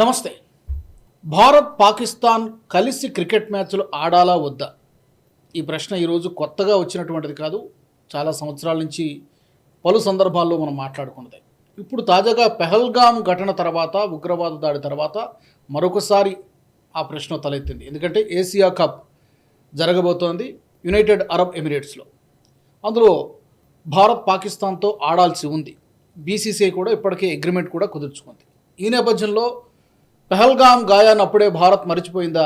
నమస్తే. భారత్ పాకిస్తాన్ కలిసి క్రికెట్ మ్యాచ్లు ఆడాలా వద్దా? ఈ ప్రశ్న ఈరోజు కొత్తగా వచ్చినటువంటిది కాదు. చాలా సంవత్సరాల నుంచి పలు సందర్భాల్లో మనం మాట్లాడుకున్నది. ఇప్పుడు తాజాగా పెహల్గామ్ ఘటన తర్వాత ఉగ్రవాద దాడి తర్వాత మరొకసారి ఆ ప్రశ్న తలెత్తింది. ఎందుకంటే ఏసియా కప్ జరగబోతోంది యునైటెడ్ అరబ్ ఎమిరేట్స్లో. అందులో భారత్ పాకిస్తాన్తో ఆడాల్సి ఉంది. బీసీసీఐ కూడా ఇప్పటికే అగ్రిమెంట్ కూడా కుదుర్చుకుంది. ఈ నేపథ్యంలో పెహల్గామ్ గాయాన్ని అప్పుడే భారత్ మర్చిపోయిందా?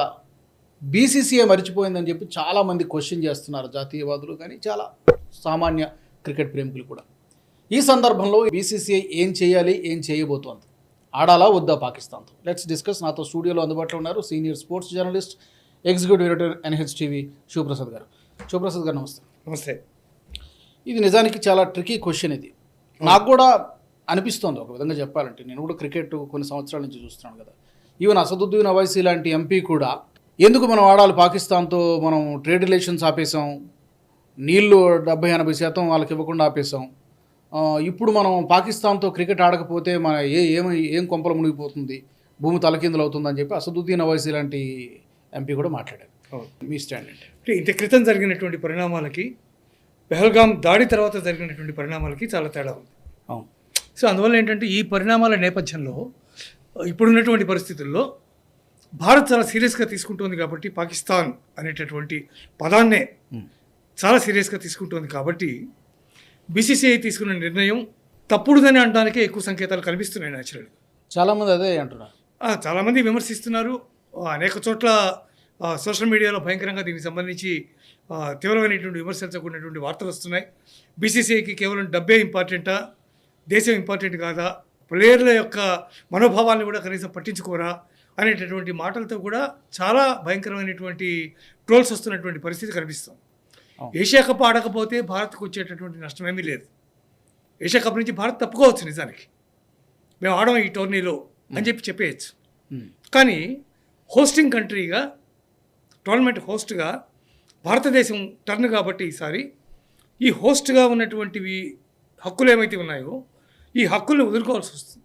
బీసీసీఐ మర్చిపోయిందని చెప్పి చాలామంది క్వశ్చన్ చేస్తున్నారు జాతీయవాదులు కానీ చాలా సామాన్య క్రికెట్ ప్రేమికులు కూడా. ఈ సందర్భంలో బీసీసీఐ ఏం చేయాలి ఏం చేయబోతోంది? ఆడాలా వద్దా పాకిస్తాన్తో? లెట్స్ డిస్కస్ నాతో స్టూడియోలో అందుబాటులో ఉన్నారు senior sports journalist executive editor NH TV Shivaprasad garu. Shivaprasad garu నమస్తే. నమస్తే. ఇది నిజానికి చాలా ట్రికీ క్వశ్చన్ ఇది. నాకు కూడా అనిపిస్తోంది ఒక విధంగా చెప్పాలంటే. నేను కూడా క్రికెట్ కొన్ని సంవత్సరాల నుంచి చూస్తున్నాను కదా. ఈవెన్ అసదుద్దీన్ అవైసీ లాంటి ఎంపీ కూడా ఎందుకు మనం ఆడాలి పాకిస్తాన్తో మనం ట్రేడ్ రిలేషన్స్ ఆపేసాం నీళ్ళు డెబ్బై ఎనభై శాతం వాళ్ళకి ఇవ్వకుండా ఆపేసాం ఇప్పుడు మనం పాకిస్తాన్తో క్రికెట్ ఆడకపోతే మన ఏ ఏమి ఏం కొంపలు మునిగిపోతుంది? భూమి తలకిందులు అవుతుందని చెప్పి అసదుద్దీన్ అవైసీ లాంటి ఎంపీ కూడా మాట్లాడారు. మీ స్టాండ్ అంటే ఇంత క్రితం జరిగినటువంటి పరిణామాలకి పెహల్గాం దాడి తర్వాత జరిగినటువంటి పరిణామాలకి చాలా తేడా ఉంది. అవును. సో అందువల్ల ఏంటంటే ఈ పరిణామాల నేపథ్యంలో ఇప్పుడున్నటువంటి పరిస్థితుల్లో భారత్ చాలా సీరియస్గా తీసుకుంటుంది కాబట్టి పాకిస్తాన్ అనేటటువంటి పదాన్నే చాలా సీరియస్గా తీసుకుంటుంది కాబట్టి బీసీసీఐ తీసుకున్న నిర్ణయం తప్పుడుదని అనడానికే ఎక్కువ సంకేతాలు కనిపిస్తున్నాయి న్యాచురల్గా చాలామంది అదే అంటున్నారు. చాలామంది విమర్శిస్తున్నారు. అనేక చోట్ల సోషల్ మీడియాలో భయంకరంగా దీనికి సంబంధించి తీవ్రమైనటువంటి విమర్శలతో కూడినటువంటి వార్తలు వస్తున్నాయి. బీసీసీఐకి కేవలం డబ్బే ఇంపార్టెంటా? దేశం ఇంపార్టెంట్ కాదా? ప్లేయర్ల యొక్క మనోభావాలను కూడా కనీసం పట్టించుకోరా అనేటటువంటి మాటలతో కూడా చాలా భయంకరమైనటువంటి ట్రోల్స్ వస్తున్నటువంటి పరిస్థితి కనిపిస్తుంది. అవును. ఏషియా కప్ ఆడకపోతే భారత్కు వచ్చేటటువంటి నష్టమేమీ లేదు. ఏషియా కప్ నుంచి భారత్ తప్పుకోవచ్చు నిజానికి. మేము ఆడడం ఈ టోర్నీలో అని చెప్పి చెప్పేయచ్చు. కానీ హోస్టింగ్ కంట్రీగా టోర్నమెంట్ హోస్ట్గా భారతదేశం టర్న్ కాబట్టి ఈసారి ఈ హోస్ట్గా ఉన్నటువంటివి హక్కులు ఏమైతే ఉన్నాయో ఈ హక్కుల్ని వదులుకోవాల్సి వస్తుంది.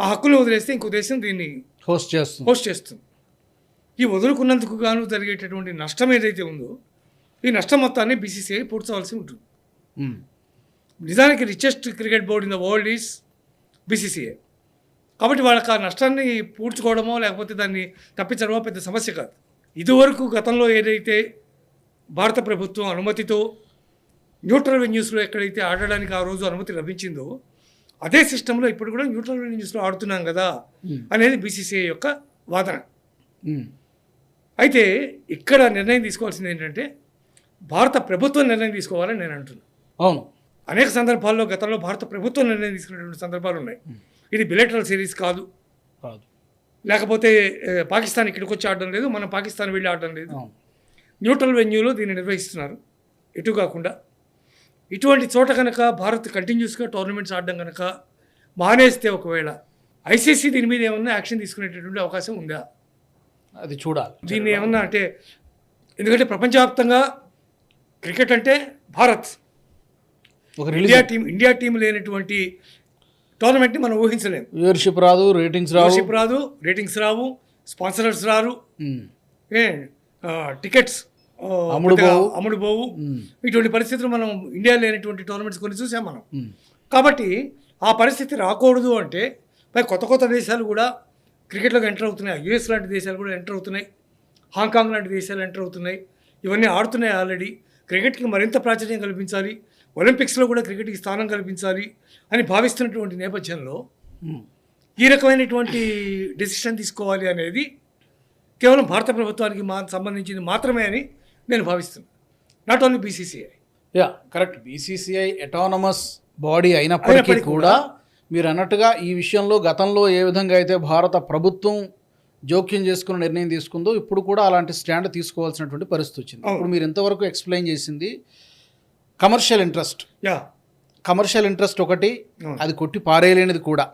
ఆ హక్కులు వదిలేస్తే ఇంకో దేశం దీన్ని హోస్ట్ చేస్తుంది. హోస్ట్ చేస్తుంది. ఈ వదులుకున్నందుకు గాను జరిగేటటువంటి నష్టం ఏదైతే ఉందో ఈ నష్టం మొత్తాన్ని బీసీసీఐ పూడ్చవలసి ఉంటుంది. ఉమ్. నిజానికి richest cricket board in the world is BCCA కాబట్టి వాళ్ళకి ఆ నష్టాన్ని పూడ్చుకోవడమో లేకపోతే దాన్ని తప్పించడమో పెద్ద సమస్య కాదు. ఇదివరకు గతంలో ఏదైతే భారత ప్రభుత్వం అనుమతితో న్యూట్రల్ వెన్యూస్లో ఎక్కడైతే ఆడడానికి ఆ రోజు అనుమతి లభించిందో అదే సిస్టంలో ఇప్పుడు కూడా న్యూట్రల్ వెన్యూస్లో ఆడుతున్నాం కదా అనేది బీసీసీఐ యొక్క వాదన. అయితే ఇక్కడ నిర్ణయం తీసుకోవాల్సింది ఏంటంటే భారత ప్రభుత్వం నిర్ణయం తీసుకోవాలని నేను అంటున్నాను అవును. అనేక సందర్భాల్లో గతంలో భారత ప్రభుత్వం నిర్ణయం తీసుకునేటువంటి సందర్భాలు ఉన్నాయి. ఇది బిలెటరల్ సిరీస్ కాదు. కాదు. లేకపోతే పాకిస్తాన్ ఇక్కడికి వచ్చి ఆడడం లేదు మనం పాకిస్తాన్ వెళ్ళి ఆడడం లేదు. న్యూట్రల్ వెన్యూలో దీన్ని నిర్వహిస్తున్నారు. ఇటు కాకుండా ఇటువంటి చోట కనుక భారత్ కంటిన్యూస్గా టోర్నమెంట్స్ ఆడడం కనుక మానేస్తే ఒకవేళ ఐసీసీ దీని మీద ఏమన్నా యాక్షన్ తీసుకునేటటువంటి అవకాశం ఉందా? అది చూడాలి. దీన్ని ఏమన్నా అంటే ఎందుకంటే ప్రపంచవ్యాప్తంగా క్రికెట్ అంటే భారత్. ఒక ఇండియా టీం ఇండియా టీం లేనటువంటి టోర్నమెంట్ని మనం ఊహించలేము వ్యూవర్షిప్ రాదు రేటింగ్స్ రావు. రాదు రేటింగ్స్ రావు స్పాన్సరర్స్ రారు. టికెట్స్ అమ్ముడు పోవు. అమ్ముడు పోవు. ఇటువంటి పరిస్థితులు మనం ఇండియా లేనటువంటి టోర్నమెంట్స్ కొన్ని చూసాం మనం. కాబట్టి ఆ పరిస్థితి రాకూడదు అంటే పై కొత్త కొత్త దేశాలు కూడా క్రికెట్లోకి ఎంటర్ అవుతున్నాయి యుఎస్ లాంటి దేశాలు కూడా ఎంటర్ అవుతున్నాయి హాంకాంగ్ లాంటి దేశాలు ఎంటర్ అవుతున్నాయి ఇవన్నీ ఆడుతున్నాయి ఆల్రెడీ క్రికెట్కి మరింత ప్రాచుర్యం కల్పించాలి ఒలింపిక్స్లో కూడా క్రికెట్కి స్థానం కల్పించాలి అని భావిస్తున్నటువంటి నేపథ్యంలో. ఈ రకమైనటువంటి డెసిషన్ తీసుకోవాలి అనేది కేవలం భారత ప్రభుత్వానికి మా సంబంధించింది మాత్రమే అని నేను భావిస్తున్నాను not only BCCI yeah correct BCCI autonomous body అయినప్పటికీ కూడా మీరు అన్నట్టుగా ఈ విషయంలో గతంలో ఏ విధంగా అయితే భారత ప్రభుత్వం జోక్యం చేసుకున్న నిర్ణయం తీసుకుందో ఇప్పుడు కూడా అలాంటి స్టాండ్ తీసుకోవాల్సినటువంటి పరిస్థితి వచ్చింది. ఇప్పుడు మీరు ఇంతవరకు ఎక్స్ప్లెయిన్ చేసింది commercial interest yeah commercial interest ఒకటి. అది కొట్టి పారేయలేనిది కూడా.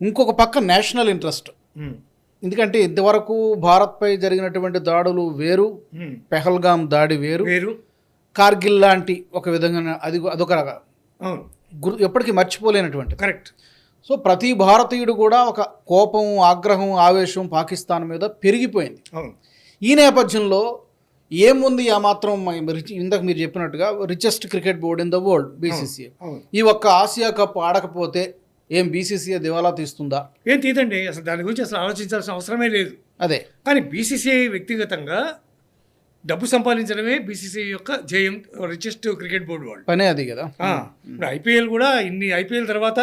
ఇంకొక పక్క నేషనల్ ఇంట్రెస్ట్ ఎందుకంటే ఇంతవరకు భారత్పై జరిగినటువంటి దాడులు వేరు ఉమ్. పెహల్గాం దాడి వేరు. వేరు. కార్గిల్ లాంటి ఒక విధంగా అది అదొక గుర్ ఎప్పటికీ మర్చిపోలేనటువంటి. కరెక్ట్. సో ప్రతి భారతీయుడు కూడా ఒక కోపం ఆగ్రహం ఆవేశం పాకిస్తాన్ మీద పెరిగిపోయింది. ఈ నేపథ్యంలో ఏముంది ఆ మాత్రం ఇందాక మీరు చెప్పినట్టుగా richest cricket board in the world అవును. ఈ ఒక్క ఆసియా కప్ ఆడకపోతే ఏం బీసీసీఏ దివాలా తీస్తుందా? ఏం తీదండి అసలు దాని గురించి అసలు ఆలోచించాల్సిన అవసరమే లేదు. అదే. కానీ బీసీసీఐ వ్యక్తిగతంగా డబ్బు సంపాదించడమే బీసీసీఐ యొక్క జయం రిచెస్ట్ క్రికెట్ బోర్డు వాళ్ళు. పనే అది కదా. ఆ, ఇప్పుడు ఐపీఎల్ కూడా ఇన్ని ఐపీఎల్ తర్వాత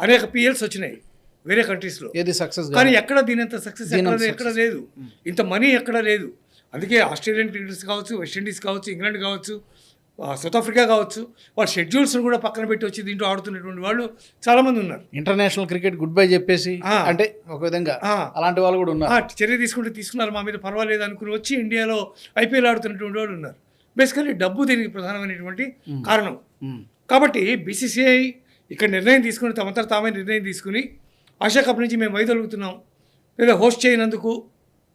అనేక పిఎల్స్ వచ్చినాయి వేరే కంట్రీస్లో ఏది సక్సెస్ కానీ ఎక్కడ దీనంత సక్సెస్ ఎక్కడ లేదు. ఇంత మనీ ఎక్కడ లేదు. అందుకే ఆస్ట్రేలియన్ క్రికెటర్స్ కావచ్చు వెస్టిండీస్ కావచ్చు ఇంగ్లాండ్ కావచ్చు సౌత్ ఆఫ్రికా కావచ్చు వాళ్ళ షెడ్యూల్స్ కూడా పక్కన పెట్టి వచ్చి దీంట్లో ఆడుతున్నటువంటి వాళ్ళు చాలా మంది ఉన్నారు ఇంటర్నేషనల్ క్రికెట్ గుడ్ బై చెప్పేసి. అంటే ఒక విధంగా. అలాంటి వాళ్ళు కూడా ఉన్నారు చర్య తీసుకుంటే తీసుకున్నారు మా మీద పర్వాలేదు అనుకుని వచ్చి ఇండియాలో ఐపీఎల్ ఆడుతున్నటువంటి వాళ్ళు ఉన్నారు బేసికలీ డబ్బు దీనికి ప్రధానమైనటువంటి కారణం. కాబట్టి బీసీసీఐ ఇక్కడ నిర్ణయం తీసుకుని తమంతట తామే నిర్ణయం తీసుకుని ఆశా కప్ నుంచి మేము వైదొలుగుతున్నాం లేదా హోస్ట్ చేయనందుకు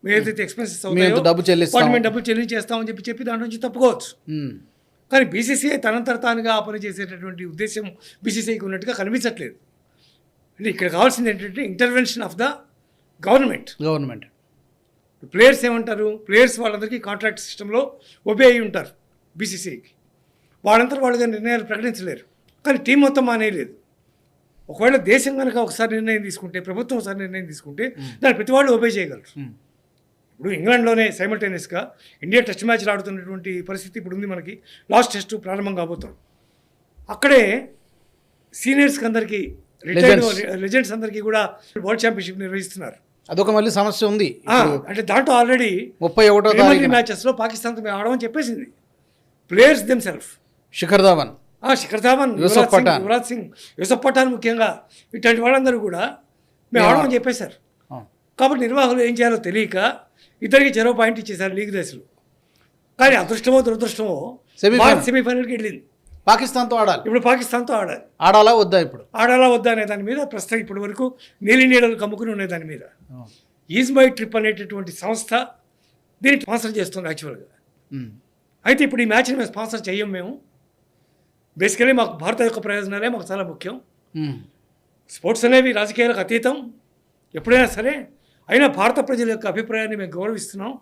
మేము ఏదైతే ఎక్స్పెన్సెస్ ఇంత డబ్బు చెల్లిస్తాం. డబ్బులు చెల్లించేస్తామని చెప్పి చెప్పి దాంట్లో నుంచి తప్పుకోవచ్చు. కానీ బీసీసీఐ తనంతట తానుగా ఆ పని చేసేటటువంటి ఉద్దేశం బీసీసీఐకి ఉన్నట్టుగా కనిపించట్లేదు. అంటే ఇక్కడ కావాల్సింది ఏంటంటే intervention of the government government players ఏమంటారు? ప్లేయర్స్ వాళ్ళందరికీ కాంట్రాక్ట్ సిస్టంలో ఒబే అయి ఉంటారు బీసీసీకి వాళ్ళంతా వాళ్ళుగా నిర్ణయాలు ప్రకటించలేరు. కానీ టీం మొత్తం మానేయలేదు. ఒకవేళ దేశం కనుక ఒకసారి నిర్ణయం తీసుకుంటే ప్రభుత్వం ఒకసారి నిర్ణయం తీసుకుంటే దాన్ని ప్రతి వాళ్ళు ఒబే చేయగలరు. ఉమ్. ఇప్పుడు ఇంగ్లాండ్లోనే సైమల్టేనియస్గా ఇండియా టెస్ట్ మ్యాచ్లు ఆడుతున్నటువంటి పరిస్థితి ఇప్పుడు ఉంది మనకి. లాస్ట్ టెస్ట్ ప్రారంభం కాబోతుంది. అక్కడే సీనియర్స్కి అందరికీ రిటైర్డ్ లెజెండ్స్ అందరికీ కూడా వరల్డ్ ఛాంపియన్షిప్ నిర్వహిస్తున్నారు. అదొక మళ్ళీ సమస్య ఉంది. అంటే దాంట్లో ఆల్రెడీ ముప్పై ఒకటో మ్యాచెస్లో పాకిస్తాన్తో మేము ఆడమని చెప్పేసింది. Players them self Shikhar Dhawan. Shikhar Dhawan Yusuf Pathan. Yuvraj Singh Yusuf Pathan ముఖ్యంగా ఇట్లాంటి వాళ్ళందరూ కూడా మేము ఆడమని చెప్పేశారు. కాబట్టి నిర్వాహకులు ఏం చేయాలో తెలియక ఇద్దరికి చెరో పాయింట్ ఇచ్చేశారు లీగ్ దశలో కానీ అదృష్టమో దురదృష్టమో. భారత్ సెమీఫైనల్కి వెళ్ళింది. పాకిస్తాన్తో ఆడాలి. ఇప్పుడు పాకిస్తాన్తో ఆడాలి. ఆడాలా వద్దా ఇప్పుడు? ఆడాలా వద్దా అనే దాని మీద ప్రస్తుతం ఇప్పటి వరకు నీలి నీడలు కమ్ముకుని ఉన్నాయి దాని మీద. ఈజ్ మై ట్రిప్ అనేటటువంటి సంస్థ దీన్ని స్పాన్సర్ చేస్తుంది యాక్చువల్గా. అయితే ఇప్పుడు ఈ మ్యాచ్ని మేము స్పాన్సర్ చెయ్యం మేము. బేసికలీ మాకు భారత యొక్క ప్రయోజనాలే మాకు చాలా ముఖ్యం. స్పోర్ట్స్ అనేవి రాజకీయాలకు అతీతం. ఎప్పుడైనా సరే అయినా భారత ప్రజల యొక్క అభిప్రాయాన్ని మేము గౌరవిస్తున్నాం.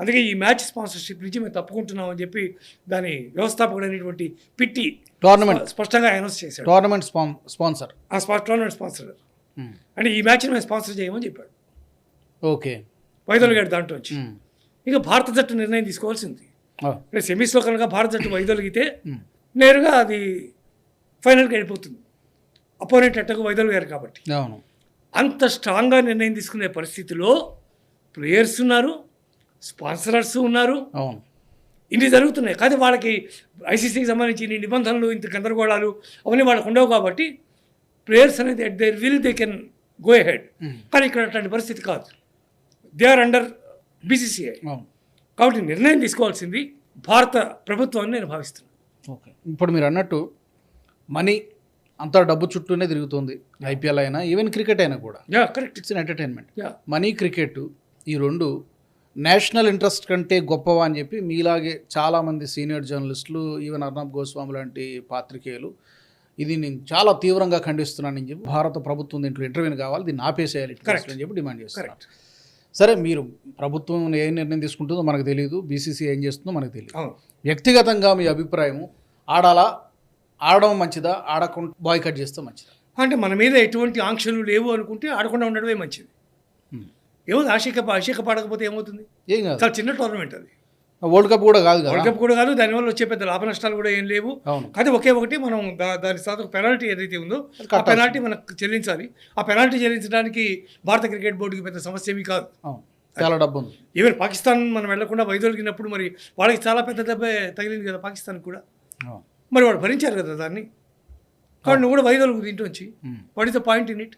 అందుకే ఈ మ్యాచ్ స్పాన్సర్షిప్ నుంచి మేము తప్పుకుంటున్నాం అని చెప్పి దాని వ్యవస్థాపకుడైనటువంటి పిట్టి టోర్నమెంట్ స్పష్టంగా అనౌన్స్ చేశాడు. Tournament spon sponsor tournament sponsor. అంటే ఈ మ్యాచ్ని మేము స్పాన్సర్ చేయమని చెప్పాడు. ఓకే. వైదొలి గారి దాంట్లో ఉమ్. ఇక భారత జట్టు నిర్ణయం తీసుకోవాల్సింది. అంటే సెమీస్లో కనుక భారత జట్టు వైదొలిగితే. నేరుగా అది ఫైనల్కి వెళ్ళిపోతుంది. అపోనెంట్ అట్టకు వైదొలిగారు కాబట్టి. అవును. అంత స్ట్రాంగ్గా నిర్ణయం తీసుకునే పరిస్థితిలో ప్లేయర్స్ ఉన్నారు స్పాన్సరర్స్ ఉన్నారు. అవును. ఇన్ని జరుగుతున్నాయి. కానీ వాళ్ళకి ఐసీసీకి సంబంధించి ఇన్ని నిబంధనలు ఇంత గందరగోళాలు అవన్నీ వాళ్ళకు ఉండవు కాబట్టి ప్లేయర్స్ అనేది at there will they can go head కానీ ఇక్కడ అట్లాంటి పరిస్థితి కాదు. They are under BCCI. కాబట్టి నిర్ణయం తీసుకోవాల్సింది భారత ప్రభుత్వాన్ని నేను భావిస్తున్నాను. ఓకే. ఇప్పుడు మీరు అన్నట్టు మనీ అంతా డబ్బు చుట్టూనే తిరుగుతుంది. ఐపీఎల్ అయినా ఈవెన్ క్రికెట్ అయినా కూడా. Correct it's entertainment yeah. Money cricket ఈ రెండు నేషనల్ ఇంట్రెస్ట్ కంటే గొప్పవా అని చెప్పి మీలాగే చాలామంది సీనియర్ జర్నలిస్టులు ఈవెన్ అర్నబ్ గోస్వామి లాంటి పాత్రికేయులు ఇది నేను చాలా తీవ్రంగా ఖండిస్తున్నానని చెప్పి భారత ప్రభుత్వం దీంట్లో ఇంటర్వ్యూని కావాలి దీన్ని ఆపేసేయాలి. అని చెప్పి డిమాండ్ చేస్తారు సరే మీరు ప్రభుత్వం ఏ నిర్ణయం తీసుకుంటుందో మనకు తెలియదు బీసీసీ ఏం చేస్తుందో మనకు తెలియదు వ్యక్తిగతంగా మీ అభిప్రాయము ఆడాలా ఆడడం మంచిదా? ఆడకుండా బాయ్కట్ చేస్తే మంచిదా? అంటే మన మీద ఎటువంటి ఆంక్షలు లేవు అనుకుంటే ఆడకుండా ఉండడమే మంచిది. ఏమవుతుంది ఆశిక ఆశిక పాడకపోతే ఏమవుతుంది? ఏం కాదు. చాలా చిన్న టోర్నమెంట్ అది. వరల్డ్ కప్ కూడా కాదు వరల్డ్ కప్ కూడా కాదు దానివల్ల వచ్చే పెద్ద లాభ నష్టాలు కూడా ఏం లేవు. అది ఒకే ఒకటి మనం దాని సాధక పెనాల్టీ ఏదైతే ఉందో ఆ. పెనాల్టీ మనకు చెల్లించాలి. ఆ పెనాల్టీ చెల్లించడానికి భారత క్రికెట్ బోర్డుకి పెద్ద సమస్య ఏమీ కాదు. చాలా డబ్బు ఉంది. ఈవెన్ పాకిస్తాన్ మనం వెళ్ళకుండా వైదొలిగినప్పుడు మరి వాళ్ళకి చాలా పెద్ద దెబ్బ తగిలింది కదా పాకిస్తాన్ కూడా. మరి వాళ్ళు భరించారు కదా దాన్ని కాబట్టి నువ్వు కూడా వైదొలుగు దీంట్లోంచి. What is the point in it.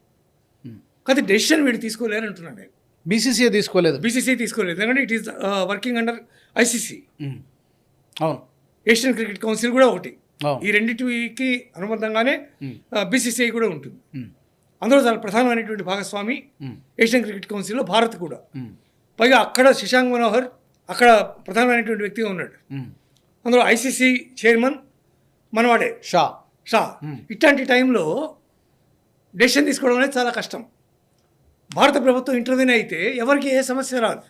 కానీ డెసిషన్ వీడు తీసుకోలేరు అంటున్నాను నేను బీసీసీఏ తీసుకోలేదు బీసీసీ తీసుకోలేదు ఎందుకంటే it is working under ICC. అవును ఏషియన్ క్రికెట్ కౌన్సిల్ కూడా ఒకటి ఈ రెండింటికి అనుబంధంగానే. బీసీసీఐ కూడా ఉంటుంది. అందులో చాలా ప్రధానమైనటువంటి భాగస్వామి. ఏషియన్ క్రికెట్ కౌన్సిల్లో భారత్ కూడా. పైగా అక్కడ శశాంక్ మనోహర్ అక్కడ ప్రధానమైనటువంటి వ్యక్తిగా ఉన్నాడు. అందులో ఐసీసీ చైర్మన్ మనవాడే. షా. షా. ఇట్లాంటి టైంలో డెసిషన్ తీసుకోవడం అనేది చాలా కష్టం. భారత ప్రభుత్వం ఇంటర్వ్యూన్ అయితే ఎవరికి ఏ సమస్య రాదు.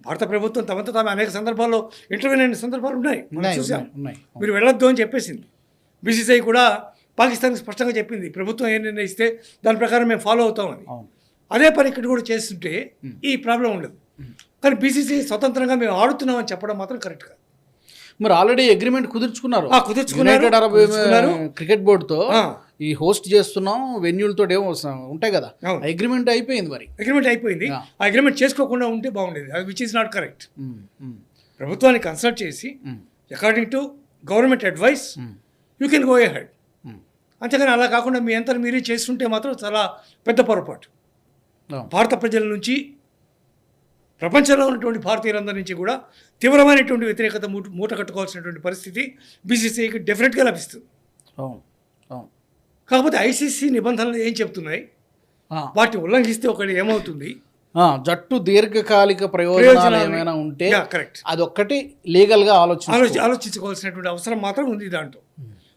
భారత ప్రభుత్వం తమతో తాము అనేక సందర్భాల్లో ఇంటర్వ్యూన్ అయిన సందర్భాలు ఉన్నాయి. మనం చూసాం. మీరు వెళ్ళొద్దు అని చెప్పేసింది. బీసీసీఐ కూడా పాకిస్తాన్కి స్పష్టంగా చెప్పింది. ప్రభుత్వం ఏం నిర్ణయిస్తే దాని ప్రకారం మేము ఫాలో అవుతామని అదే పని ఇక్కడ కూడా చేస్తుంటే ఈ ప్రాబ్లం ఉండదు. కానీ బీసీసీ స్వతంత్రంగా మేము ఆడుతున్నామని చెప్పడం మాత్రం కరెక్ట్ కాదు. మరి ఆల్రెడీ అగ్రిమెంట్ కుదుర్చుకున్నారు ఆ, కుదుర్చుకున్నారు, యునైటెడ్ అరబ్. క్రికెట్ బోర్డుతో. ఈ హోస్ట్ చేస్తున్నాం వెన్యూలతో ఏమో ఉంటాయి కదా. అగ్రిమెంట్ అయిపోయింది మరి అగ్రిమెంట్ అయిపోయింది. ఆ అగ్రిమెంట్ చేసుకోకుండా ఉంటే బాగుండేది అది విచ్ ఈస్ నాట్ కరెక్ట్ ప్రభుత్వాన్ని కన్సల్ట్ చేసి according to government advice you can go head um. అంతేగాని అలా కాకుండా మీ అంతా మీరే చేస్తుంటే మాత్రం చాలా పెద్ద పొరపాటు. భారత ప్రజల నుంచి ప్రపంచంలో ఉన్నటువంటి భారతీయులందరి నుంచి కూడా తీవ్రమైనటువంటి వ్యతిరేకత మూట మూట కట్టుకోవాల్సినటువంటి పరిస్థితి బీసీసీఐకి డెఫినెట్గా లభిస్తుంది. అవును అవును. కాకపోతే ఐసీసీ నిబంధనలు ఏం చెప్తున్నాయి? ఆ, వాటిని ఉల్లంఘిస్తే ఒకటి ఏమవుతుంది? జట్టు దీర్ఘకాలిక ప్రయోజనాలు ఏమైనా ఉంటే Yeah, correct. అదొక్కటి లీగల్గా ఆలోచన ఆలోచి ఆలోచించుకోవాల్సినటువంటి అవసరం మాత్రం ఉంది దాంట్లో.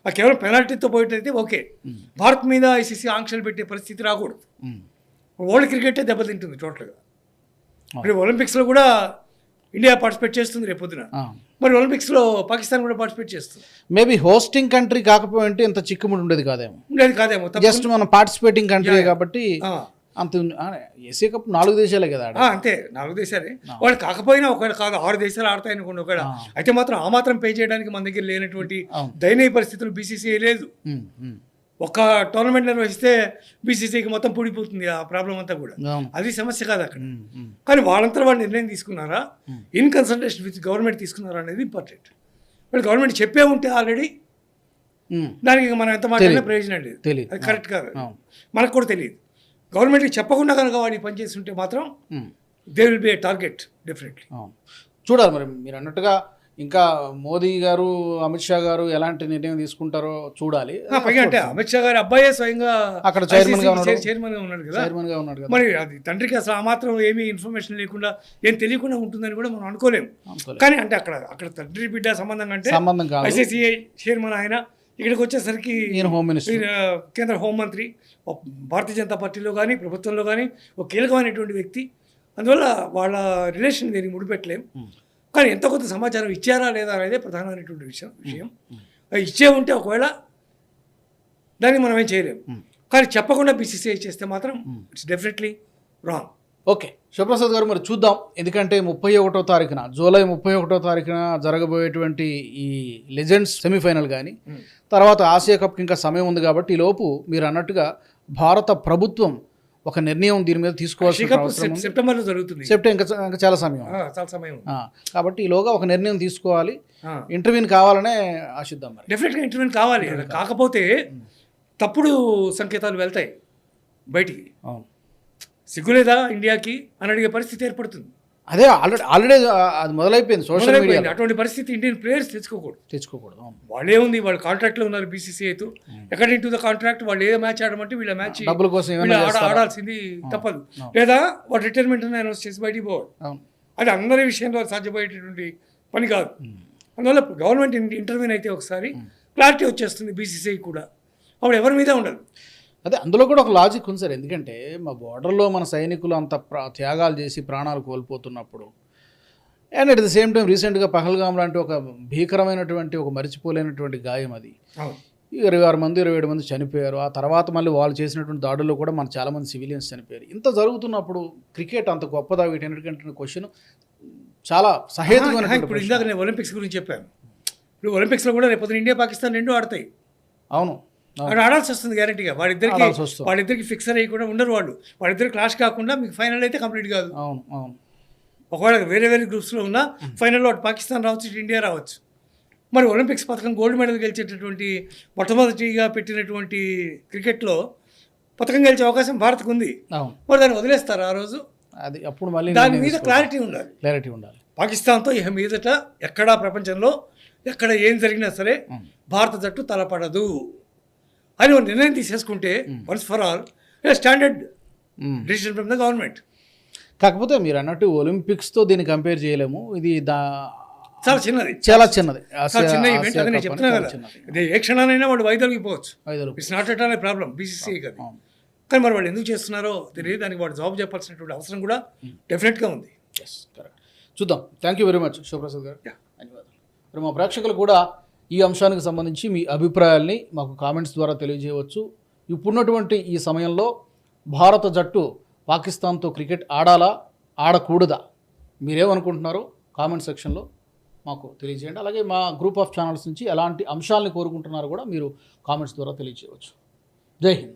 ఆ కేవలం పెనాల్టీతో పోయేటైతే ఓకే. భారత్ మీద ఐసీసీ ఆంక్షలు పెట్టే పరిస్థితి రాకూడదు. వరల్డ్ క్రికెటే దెబ్బతింటుంది టోటల్గా. ఇప్పుడు ఒలింపిక్స్లో కూడా ఇండియా పార్టిసిపేట్ చేస్తుంది రేపు పొద్దున. మరి ఒలింపిక్స్లో పాకిస్తాన్ కూడా పార్టిసిపేట్ చేస్తుంది. మేబీ హోస్టింగ్ కంట్రీ కాకపోయింటే ఇంత చిక్కుముడి ఉండేది కాదేమో. ఉండేది కాదేమో జస్ట్ మనం పార్టిసిపేటింగ్ కంట్రీ కాబట్టి అంత ఏసీ కప్ నాలుగు దేశాలే కదా అంతే నాలుగు దేశాలే. వాళ్ళు కాకపోయినా ఒకవేళ కాదు ఆరు దేశాలు ఆడతాయి అనుకోండి ఒకవేళ అయితే మాత్రం ఆ మాత్రం పే చేయడానికి మన దగ్గర లేనటువంటి. దయనీయ పరిస్థితులు బీసీసీ లేదు. ఒక టోర్నమెంట్ నిర్వహిస్తే బీసీసీకి మొత్తం పూడిపోతుంది ఆ ప్రాబ్లం అంతా కూడా. అది సమస్య కాదు అక్కడ. కానీ వాళ్ళంతా వాళ్ళు నిర్ణయం తీసుకున్నారా? ఇన్ కన్సల్టేషన్ విత్ గవర్నమెంట్ తీసుకున్నారా అనేది ఇంపార్టెంట్. వాళ్ళు గవర్నమెంట్ చెప్పే ఉంటే ఆల్రెడీ దానికి మనం ఎంత మాట్లాడినా ప్రయోజనం లేదు. అది కరెక్ట్ కాదు. మనకు కూడా తెలియదు గవర్నమెంట్కి చెప్పకుండా కనుక వాడు ఈ పని చేసి ఉంటే మాత్రం they will be a target definitely. చూడాలి మరి మీరు అన్నట్టుగా ఇంకా మోదీ గారు అమిత్ షా గారు ఎలాంటి నిర్ణయం తీసుకుంటారో చూడాలి. పైగా అంటే అమిత్ షా గారి అబ్బాయే స్వయంగా అక్కడ చైర్మన్గా ఉన్నాడు. చైర్మన్గా ఉన్నాడు కదా. చైర్మన్గా ఉన్నాడు కదా. మరి అది తండ్రికి అసలు ఆ మాత్రం ఏమీ ఇన్ఫర్మేషన్ లేకుండా ఏం తెలియకుండా ఉంటుందని కూడా మనం అనుకోలేము. కానీ అంటే అక్కడ అక్కడ తండ్రి బిడ్డ సంబంధం అంటే సంబంధం కాదు. ఐసీసీఐ చైర్మన్ ఆయన ఇక్కడికి వచ్చేసరికి హోమ్ మినిస్టర్ కేంద్ర హోంమంత్రి భారతీయ జనతా పార్టీలో కానీ ప్రభుత్వంలో కానీ ఒక కీలకమైనటువంటి వ్యక్తి. అందువల్ల వాళ్ళ రిలేషన్ దీనికి ముడిపెట్టలేం. కానీ ఎంతో కొంత సమాచారం ఇచ్చారా లేదా అనేది ప్రధానమైనటువంటి విషయం విషయం. ఇచ్చే ఉంటే ఒకవేళ దాన్ని మనం ఏం చేయలేం. కానీ చెప్పకుండా బీసీసీఐ చేస్తే మాత్రం it's definitely wrong okay. Shivaprasad garu మరి చూద్దాం. ఎందుకంటే ముప్పై ఒకటో తారీఖున జూలై ముప్పై ఒకటో తారీఖున జరగబోయేటువంటి ఈ లెజెండ్స్ సెమీఫైనల్ కానీ తర్వాత ఆసియా కప్కి ఇంకా సమయం ఉంది కాబట్టి ఈ లోపు మీరు అన్నట్టుగా భారత ప్రభుత్వం ఒక నిర్ణయం దీని మీద ఉంది. సెప్టెంబర్లో జరుగుతుంది. సెప్టెంబర్ ఇంకా చాలా సమయం. చాలా సమయం. కాబట్టి ఈలోగా ఒక నిర్ణయం తీసుకోవాలి. ఇంటర్వ్యూని కావాలనే ఆశిద్దాం మరి. డెఫినెట్గా ఇంటర్వ్యూ కావాలి. కాకపోతే తప్పుడు సంకేతాలు వెళ్తాయి బయటికి. అవును. సిగ్గులేదా ఇండియాకి అని అడిగే పరిస్థితి ఏర్పడుతుంది. అదే ఆల్రెడీ ఆల్రెడీ అది మొదలైపోయింది సోషల్ మీడియా. అటువంటి పరిస్థితి ఇండియన్ ప్లేయర్స్ తెచ్చుకోకూడదు. తెచ్చుకోకూడదు వాళ్ళే ఉంది వాళ్ళు కాంట్రాక్ట్లో ఉన్నారు బీసీసీఐతో అకార్డింగ్ టు ద కాంట్రాక్ట్ వాళ్ళు ఏ మ్యాచ్ ఆడమంటే వీళ్ళ మ్యాచ్ డబ్బుల కోసం? ఆడాల్సింది తప్పదు. లేదా వాడు రిటైర్మెంట్ అనౌన్స్ చేసి బయటికి పోవాలి. అది అందరి విషయంలో సాధ్యపడేటటువంటి పని కాదు. అందువల్ల గవర్నమెంట్ ఇంటర్వ్యూన్ అయితే ఒకసారి క్లారిటీ వచ్చేస్తుంది బీసీసీఐ కూడా. అప్పుడు ఎవరి మీద ఉండదు. అదే అందులో కూడా ఒక లాజిక్ ఉంది సార్. ఎందుకంటే మా బార్డర్లో మన సైనికులు అంత ప్ర- త్యాగాలు చేసి ప్రాణాలు కోల్పోతున్నప్పుడు and at the same time రీసెంట్గా పహల్గామ్ లాంటి ఒక భీకరమైనటువంటి ఒక మరిచిపోలేనటువంటి గాయం అది. ఇరవై ఆరు మంది ఇరవై ఏడు మంది చనిపోయారు. ఆ తర్వాత మళ్ళీ వాళ్ళు చేసినటువంటి దాడుల్లో కూడా మన చాలామంది సివిలియన్స్ చనిపోయారు. ఇంత జరుగుతున్నప్పుడు క్రికెట్ అంత గొప్పదా? వీటన్నిటికంటే క్వశ్చన్ చాలా ఆహా, ఇప్పుడు ఇందాక నేను ఒలింపిక్స్ గురించి చెప్పాను. ఇప్పుడు ఒలింపిక్స్లో కూడా రేపు ఇండియా పాకిస్తాన్ రెండు ఆడతాయి. అవును. అక్కడ ఆడాల్సి వస్తుంది గ్యారంటీగా వాళ్ళిద్దరికి. వాళ్ళిద్దరికి ఫిక్సర్ అయ్యకుండా ఉండరు వాళ్ళు. వాళ్ళిద్దరు క్లాష్ కాకుండా మీకు ఫైనల్ అయితే కంప్లీట్ కాదు. అవును అవును. ఒకవేళ వేరే వేరే గ్రూప్స్లో ఉన్నా ఫైనల్లో అటు పాకిస్తాన్ రావచ్చు ఇటు ఇండియా రావచ్చు. మరి ఒలింపిక్స్ పథకం గోల్డ్ మెడల్ గెలిచేటటువంటి మొట్టమొదటిగా పెట్టినటువంటి క్రికెట్లో పథకం గెలిచే అవకాశం భారత్కు ఉంది. మరి దాన్ని వదిలేస్తారు ఆ రోజు? అది అప్పుడు మళ్ళీ దాని మీద క్లారిటీ ఉండాలి. క్లారిటీ ఉండాలి. పాకిస్తాన్తో ఇక మీదట ఎక్కడా ప్రపంచంలో ఎక్కడ ఏం జరిగినా సరే భారత జట్టు తలపడదు. అని ఒక నిర్ణయం తీసేసుకుంటే once for all standard. Decision from the government. కాకపోతే మీరు అన్నట్టు ఒలింపిక్స్తో దీన్ని కంపేర్ చేయలేము. ఇది దా చాలా చిన్నది. చాలా చిన్నది. చాలా చిన్న ఈవెంట్ అది నేను చెప్తున్నా కదా. ఏ క్షణానైనా వాడు వైదొలిగిపోవచ్చు ఐదు రూపాయలు. It's not at all problem BCC కదా. కానీ మరి వాళ్ళు ఎందుకు చేస్తున్నారో తెలియదు దానికి వాడు జవాబు చెప్పాల్సినటువంటి అవసరం కూడా డెఫినెట్గా ఉంది. Yes, correct. చూద్దాం. Thank you very much Shivaprasad garu. ధన్యవాదాలు. మరి మా ప్రేక్షకులు కూడా ఈ అంశానికి సంబంధించి మీ అభిప్రాయాల్ని మాకు కామెంట్స్ ద్వారా తెలియజేయవచ్చు. ఇప్పుడున్నటువంటి ఈ సమయంలో భారత జట్టు పాకిస్తాన్తో క్రికెట్ ఆడాలా ఆడకూడదా? మీరేమనుకుంటున్నారో కామెంట్ సెక్షన్లో మాకు తెలియజేయండి. అలాగే మా గ్రూప్ ఆఫ్ ఛానల్స్ నుంచి ఎలాంటి అంశాలని కోరుకుంటున్నారో కూడా మీరు కామెంట్స్ ద్వారా తెలియజేయవచ్చు. జై హింద్.